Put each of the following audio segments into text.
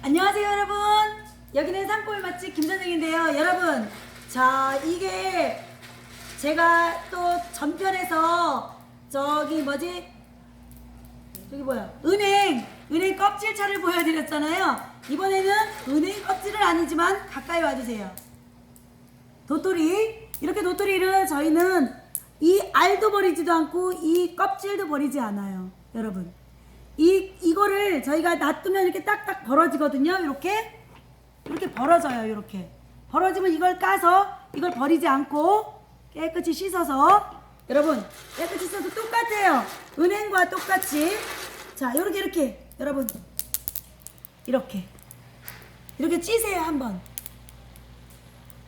안녕하세요 여러분. 여기는 산골 맛집 김선생인데요. 여러분 자 이게 제가 또 전편에서 저기 뭐지? 저기 뭐야? 은행 은행 껍질차를 보여드렸잖아요. 이번에는 은행 껍질은 아니지만 가까이 와주세요. 도토리 이렇게 도토리를 저희는 이 알도 버리지도 않고 이 껍질도 버리지 않아요 여러분. 이 이거를 저희가 놔두면 이렇게 딱딱 벌어지거든요. 이렇게? 이렇게 벌어져요 이렇게. 벌어지면 이걸 까서 이걸 버리지 않고 깨끗이 씻어서 여러분 깨끗이 씻어서 똑같아요. 은행과 똑같이. 자 이렇게 이렇게. 여러분 이렇게. 이렇게 찌세요 한번.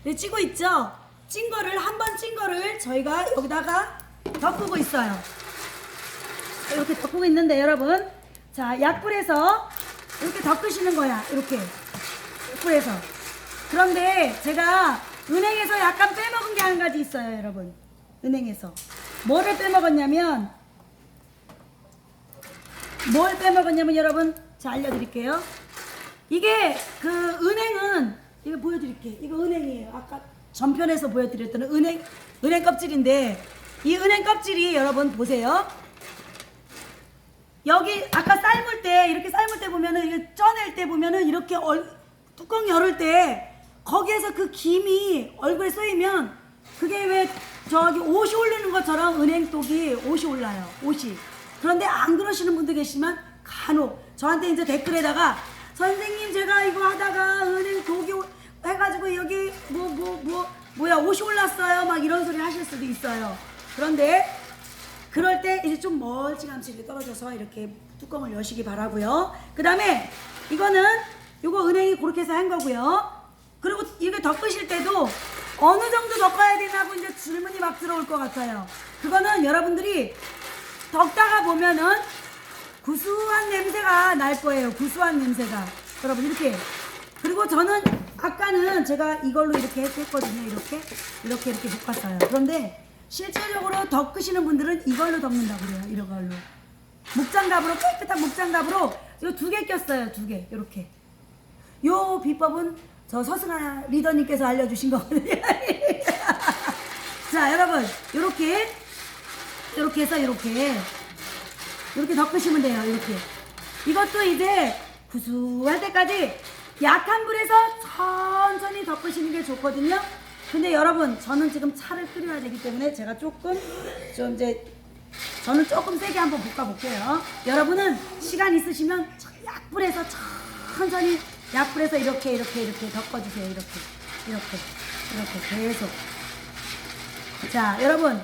네, 찌고 있죠? 찐 거를 한 번 찐 거를 저희가 여기다가 덮고 있어요. 이렇게 덮고 있는데 여러분, 자 약불에서 이렇게 덮으시는 거야. 이렇게 약불에서. 그런데 제가 은행에서 약간 빼먹은 게 한 가지 있어요, 여러분. 은행에서 뭐를 빼먹었냐면 뭘 빼먹었냐면 여러분, 자 알려드릴게요. 이게 그 은행은 이거 보여드릴게. 이거 은행이에요. 아까 전편에서 보여드렸던 은행 은행 껍질인데 이 은행 껍질이 여러분 보세요. 여기 아까 삶을 때 이렇게 삶을 때 보면은 이게 쪄낼 때 보면은 이렇게 얼, 뚜껑 열을 때 거기에서 그 김이 얼굴에 쏘이면 그게 왜 저기 옷이 오르는 것처럼 은행독이 옷이 올라요. 옷이. 그런데 안 그러시는 분도 계시지만 간혹 저한테 이제 댓글에다가 선생님 제가 이거 하다가 은행 독이 오- 해가지고 여기 뭐뭐 뭐 뭐, 야 옷이 올랐어요 막 이런 소리 하실 수도 있어요. 그런데 그럴 때 이제 좀 멀찌감치 이렇게 떨어져서 이렇게 뚜껑을 여시기 바라고요. 그 다음에 이거는 이거 은행이 그렇게 해서 한 거고요. 그리고 이거 덮으실 때도 어느 정도 덮어야 되냐고 이제 질문이 막 들어올 것 같아요. 그거는 여러분들이 덮다가 보면은 구수한 냄새가 날 거예요. 구수한 냄새가. 여러분 이렇게. 그리고 저는 아까는 제가 이걸로 이렇게 했거든요. 이렇게 이렇게 이렇게 볶았어요. 그런데 실제적으로 덮으시는 분들은 이걸로 덮는다 그래요. 이런 걸로. 목장갑으로 깨끗한 목장갑으로 이거 두개 꼈어요. 두 개. 이렇게. 요 비법은 저 서승아 리더님께서 알려주신 거거든요. 자, 여러분, 요렇게, 요렇게 해서 요렇게, 요렇게 덮으시면 돼요. 이렇게. 이것도 이제 구수할 때까지 약한 불에서 천천히 덮으시는 게 좋거든요. 근데 여러분, 저는 지금 차를 끓여야 되기 때문에 제가 조금 좀 이제 저는 조금 세게 한번 볶아 볼게요. 여러분은 시간 있으시면 약불에서 천천히 약불에서 이렇게 이렇게 이렇게 덮어주세요. 이렇게 이렇게 이렇게 계속. 자, 여러분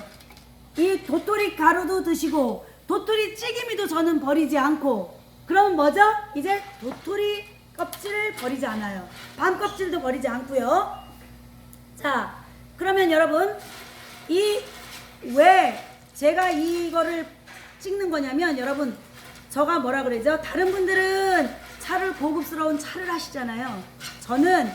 이 도토리 가루도 드시고 도토리 찌개미도 저는 버리지 않고 그러면 뭐죠? 이제 도토리 껍질을 버리지 않아요. 밤 껍질도 버리지 않고요. 자, 그러면 여러분 이 왜 제가 이거를 찍는 거냐면 여러분 저가 뭐라 그러죠? 다른 분들은 차를 고급스러운 차를 하시잖아요. 저는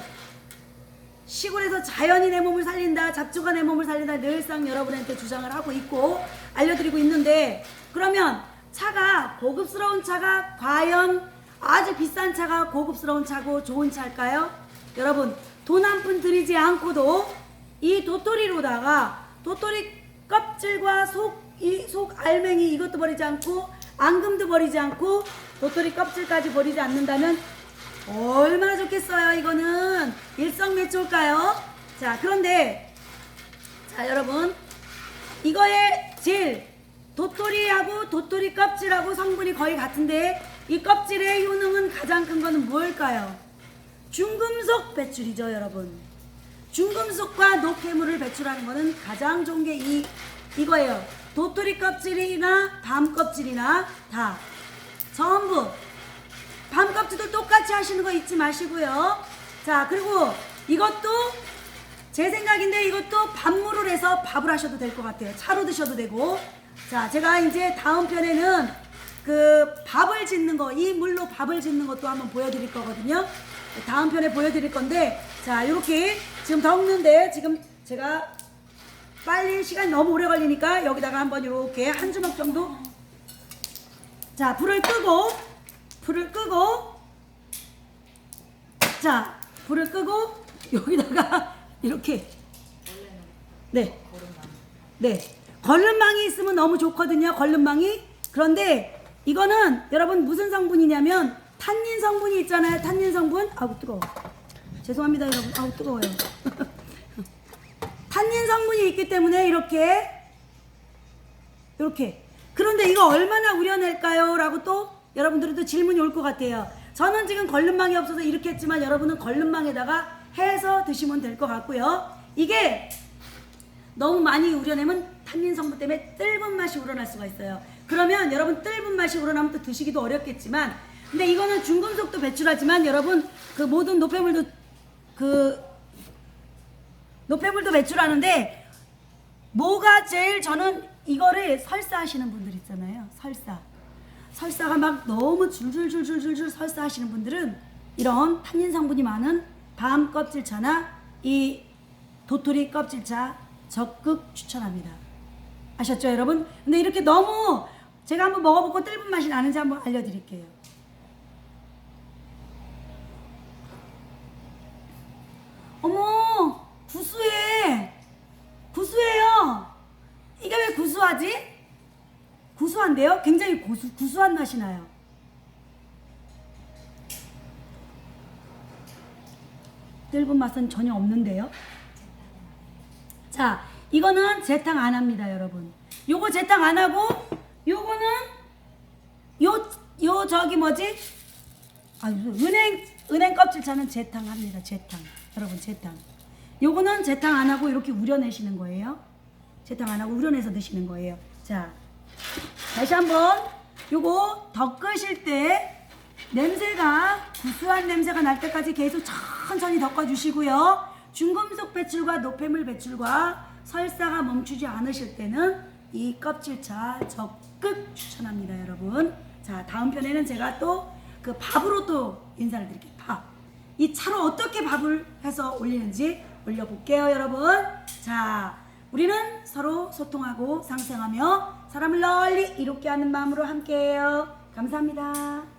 시골에서 자연이 내 몸을 살린다, 잡초가 내 몸을 살린다 늘상 여러분한테 주장을 하고 있고 알려드리고 있는데 그러면 차가 고급스러운 차가 과연 아주 비싼 차가 고급스러운 차고 좋은 차일까요? 여러분 돈 한 푼 들이지 않고도 이 도토리로다가 도토리 껍질과 속 이 속 알맹이 이것도 버리지 않고 앙금도 버리지 않고 도토리 껍질까지 버리지 않는다면 얼마나 좋겠어요 이거는 일석매초일까요? 자 그런데 자 여러분 이거의 질 도토리하고 도토리 껍질하고 성분이 거의 같은데 이 껍질의 효능은 가장 큰 거는 뭘까요? 중금속 배출이죠 여러분 중금속과 녹해물을 배출하는 거는 가장 좋은 게 이 이거예요 도토리 껍질이나 밤 껍질이나 다 전부 밤 껍질도 똑같이 하시는 거 잊지 마시고요. 자, 그리고 이것도 제 생각인데 이것도 밥물을 해서 밥을 하셔도 될 것 같아요. 차로 드셔도 되고. 자, 제가 이제 다음 편에는 그 밥을 짓는 거, 이 물로 밥을 짓는 것도 한번 보여드릴 거거든요. 다음 편에 보여드릴 건데, 자, 이렇게 지금 덮는데 지금 제가 빨리 시간이 너무 오래 걸리니까 여기다가 한번 이렇게 한 주먹 정도 자, 불을 끄고, 불을 끄고, 자, 불을 끄고 여기다가 이렇게 네. 네. 걸름망이 있으면 너무 좋거든요. 걸름망이. 그런데 이거는 여러분 무슨 성분이냐면 탄닌 성분이 있잖아요. 탄닌 성분. 아우 뜨거워. 죄송합니다, 여러분. 아우 뜨거워요. 탄닌 성분이 있기 때문에 이렇게 이렇게. 그런데 이거 얼마나 우려낼까요? 라고 또 여러분들도 질문이 올 것 같아요. 저는 지금 걸름망이 없어서 이렇게 했지만 여러분은 걸름망에다가 해서 드시면 될 것 같고요. 이게 너무 많이 우려내면 탄닌 성분 때문에 뜰분 맛이 우러날 수가 있어요. 그러면 여러분 뜰분 맛이 우러나면 또 드시기도 어렵겠지만 근데 이거는 중금속도 배출하지만 여러분 그 모든 노폐물도 그 노폐물도 배출하는데 뭐가 제일 저는 이거를 설사하시는 분들 있잖아요. 설사. 설사가 막 너무 줄줄줄줄줄줄 설사하시는 분들은 이런 탄닌 성분이 많은 밤 껍질차나 이 도토리 껍질차 적극 추천합니다. 아셨죠, 여러분? 근데 이렇게 너무 제가 한번 먹어보고 뜰분 맛이 나는지 한번 알려드릴게요. 어머, 구수해. 구수해요. 구수하지? 구수한데요? 굉장히 고수, 구수한 맛이 나요. 뜰분 맛은 전혀 없는데요. 자, 이거는 재탕 안 합니다, 여러분. 요거 재탕 안 하고, 요거는 요, 요 저기 뭐지? 아, 은행 은행 껍질차는 재탕 합니다. 재탕. 여러분 재탕. 요거는 재탕 안 하고 이렇게 우려내시는 거예요. 재탕 안 하고 우려내서 드시는 거예요. 자, 다시 한번 요거 덮으실 때 냄새가 구수한 냄새가 날 때까지 계속 천천히 덮어주시고요. 중금속 배출과 노폐물 배출과 설사가 멈추지 않으실 때는 이 껍질차 적극 추천합니다, 여러분. 자, 다음 편에는 제가 또 그 밥으로 또 인사를 드릴게요. 밥. 이 차로 어떻게 밥을 해서 올리는지 올려볼게요, 여러분. 자, 우리는 서로 소통하고 상생하며 사람을 널리 이롭게 하는 마음으로 함께해요. 감사합니다.